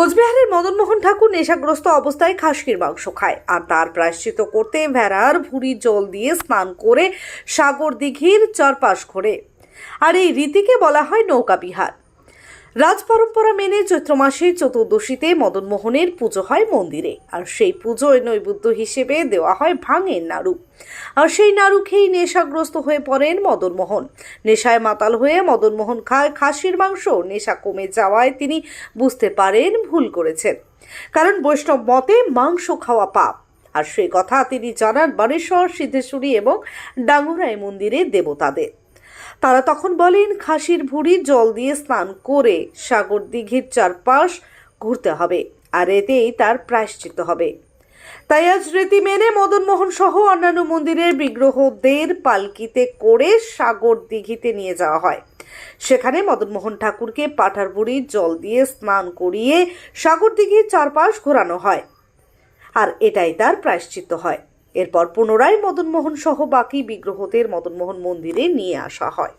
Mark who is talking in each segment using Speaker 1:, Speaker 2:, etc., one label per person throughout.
Speaker 1: কোচবিহারের মদনমোহন ঠাকুর নেশাগ্রস্ত অবস্থায় খাসকির মাংস খায় আর তার প্রায়শ্চিত করতে ভেড়ার ভুড়ি জল দিয়ে স্নান করে সাগর দিঘির চারপাশ ঘোরে। আর এই রীতিকে বলা হয় নৌকা বিহার। রাজ পরম্পরা মেনে চৈত্র মাসের চতুর্দশীতে মদনমোহনের পুজো হয় মন্দিরে। আর সেই পুজোয় নৈবেদ্য হিসেবে দেওয়া হয় ভাঙের নাড়ু। আর সেই নাড়ু খেয়েই নেশাগ্রস্ত হয়ে পড়েন মদনমোহন। নেশায় মাতাল হয়ে মদনমোহন খায় খাসির মাংস। নেশা কমে যাওয়ায় তিনি বুঝতে পারেন ভুল করেছেন। কারণ বৈষ্ণব মতে মাংস খাওয়া পাপ। আর সেই কথা তিনি জানান বানেশ্বর, সিদ্ধেশ্বরী এবং ডাঙ্গুরাই মন্দিরের দেবতাদের। তারা তখন বলেন, খাসির ভুঁড়ি জল দিয়ে স্নান করে সাগর দিঘির চারপাশ ঘুরতে হবে আর এতেই তার প্রায়শ্চিত্ত হবে। তাই আজ রীতি মেনে মদনমোহন সহ অন্যান্য মন্দিরের বিগ্রহদের পালকিতে করে সাগর দিঘিতে নিয়ে যাওয়া হয়। সেখানে মদনমোহন ঠাকুরকে পাঠার বুড়ির জল দিয়ে স্নান করিয়ে সাগর দিঘির চারপাশ ঘোরানো হয়। আর এটাই তার প্রায়শ্চিত্ত হয়। এরপর পুনরায় মদনমোহন সহ বাকি বিগ্রহদের মদনমোহন মন্দিরে নিয়ে আসা হয়।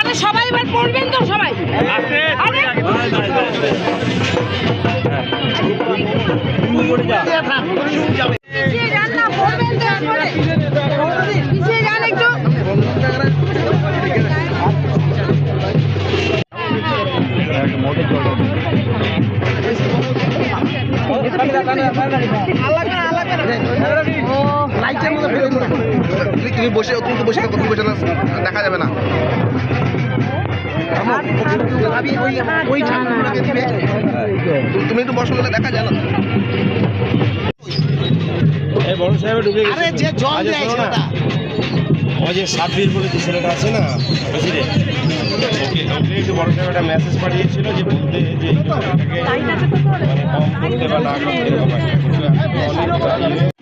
Speaker 2: আরে সবাই এবার পড়বেন তো সবাই।
Speaker 3: তুমি বসে তুমি তো বসে থাকো তুমি বসে না দেখা যাবে না। ওই ঠাকুরগুলোকে দিবে তুমি একটু বসো দেখা যায় না।
Speaker 4: বড় সাহেব ঢুকে
Speaker 3: আরে যে জল দেয় সেটা।
Speaker 4: ওই যে সাতবীর বলে যে ছেলেটা আছে না প্রেসিডেন্ট একটু বড় সাহেব একটা মেসেজ পাঠিয়েছিল যে বলতে যে এটাকে মানে কম করতে বা না করতে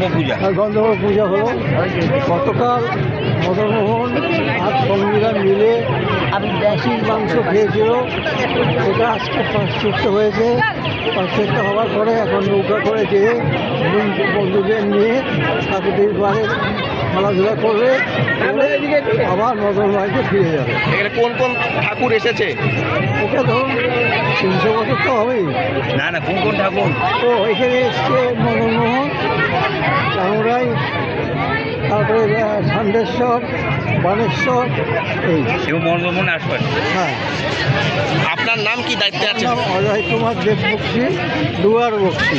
Speaker 4: গন্তব্য পূজা
Speaker 5: গন্ধর্ব পূজা হলো। গতকাল মদনমোহন আর সঙ্গীরা মিলে ব্যাসির মাংস খেয়েছিল। সেটা আজকে প্রাশ্চিত্য হয়েছে। প্রাশ্চিত্য হওয়ার পরে এখন নৌকা করে যেয়ে বন্ধুদের নিয়ে প্রাকৃতিক পারে খেলাধুলা করবে আবার মদন বাড়িতে ফিরে যাবে।
Speaker 3: এখানে কোন কোন ঠাকুর এসেছে?
Speaker 5: এটা ধরুন তিনশো বছর তো হবেই।
Speaker 4: না না কোন কোন ঠাকুর?
Speaker 5: তো এখানে এসছে মদনমোহন তারপরে ষান্ডেশ্বর বানেশ্বর এই
Speaker 4: আসবেন
Speaker 5: হ্যাঁ।
Speaker 3: আপনার নাম কি? দায়িত্বে আছে
Speaker 5: অজয় কুমার দেব বক্সি দুয়ার বক্সি।